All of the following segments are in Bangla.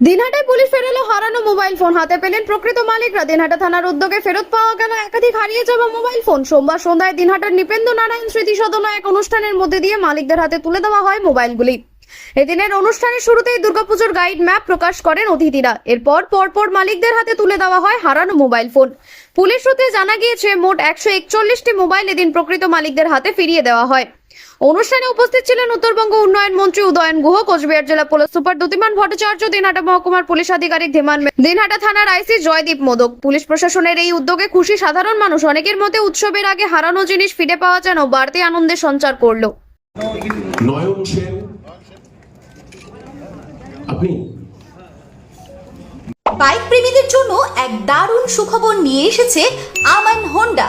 দিনহাটায় পুলিশ ফেরালো হারানো মোবাইল ফোন। হাতে পেলেন প্রকৃত মালিকরা। দিনহাটা থানার উদ্যোগে ফেরত পাওয়া গেল একাধিক হারিয়ে যাওয়া মোবাইল ফোন। সোমবার সন্ধ্যায় দিনহাটার নিপেন্দ্র নারায়ণ স্মৃতি সদন এক অনুষ্ঠানের মধ্যে দিয়ে মালিকদের হাতে তুলে দেওয়া হয় মোবাইলগুলি। এদিনের অনুষ্ঠানের শুরুতেই দুর্গাপুজোর গাইড ম্যাপ প্রকাশ করেন অতিথিরা। এরপর পরপর মালিকদের হাতে তুলে দেওয়া হয় হারানো মোবাইল ফোন। পুলিশ সূত্রে জানা গিয়েছে, মোট একশো একচল্লিশটি মোবাইল এদিন প্রকৃত মালিকদের হাতে ফিরিয়ে দেওয়া হয়। অনুষ্ঠানে উপস্থিত ছিলেন উত্তরবঙ্গ উন্নয়ন মন্ত্রী উদয়ন গুহ কোচবিহার জেলা পুলিশ সুপার দ্যুতিমান ভট্টাচার্য দিনহাটা মহকুমার পুলিশ আধিকারিক ধীমান দিনহাটা থানার আইসি জয়দীপ মোদক। পুলিশ প্রশাসনের এই উদ্যোগে খুশি সাধারণ মানুষ অনেকের মধ্যে উৎসবের আগে হারানো জিনিস ফিরে পাওয়া যেন বাড়তি আনন্দের সঞ্চার করল। নয়ন সেন আপনি বাইক প্রেমীদের জন্য এক দারুণ সুখবর নিয়ে এসেছে আমান হোন্ডা।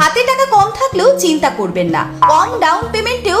হাতে টাকা কম থাকলেও চিন্তা করবেন না। কম ডাউন পেমেন্টেও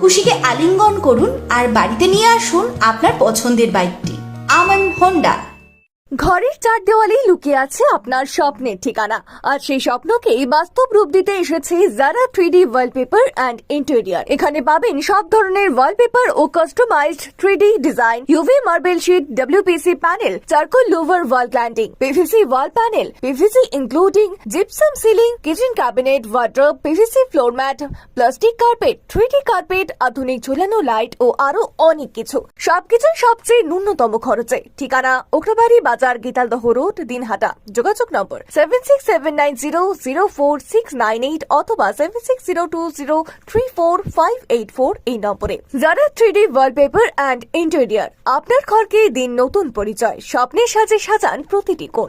খুশিকে আলিঙ্গন করুন আর বাড়িতে নিয়ে আসুন আপনার পছন্দের বাইকটি। আমন হোন্ডা। ঘরের চার দেওয়ালেই লুকিয়ে আছে আপনার স্বপ্নের ঠিকানা। আর সেই স্বপ্নকেই বাস্তব রূপ দিতে এসেছে Zara three D wallpaper and interior এখানে পাবেন সব ধরনের ওয়ালপেপার ও customized three D design UV marble sheet WPC panel charcoal louver wall গ্ল্যান্ডিং PVC wall panel PVC including gypsum ceiling kitchen cabinet wardrobe PVC floor mat plastic carpet three D carpet আধুনিক ঝুলানো লাইট ও আরও অনেক কিছু। সবকিছুই সবচেয়ে ন্যূনতম খরচে। ঠিকানা ওকরাবাড়ি বাজার গীতালদহ রোড, দিনহাটা। যোগাযোগ number seven six seven nine zero zero four six nine eight অথবা seven six zero two zero three four five eight four এই নম্বরে। যারা three D wallpaper and interior আপনার ঘরকে দিন নতুন পরিচয়। স্বপ্নের সাজে সাজান প্রতিটি কোণ।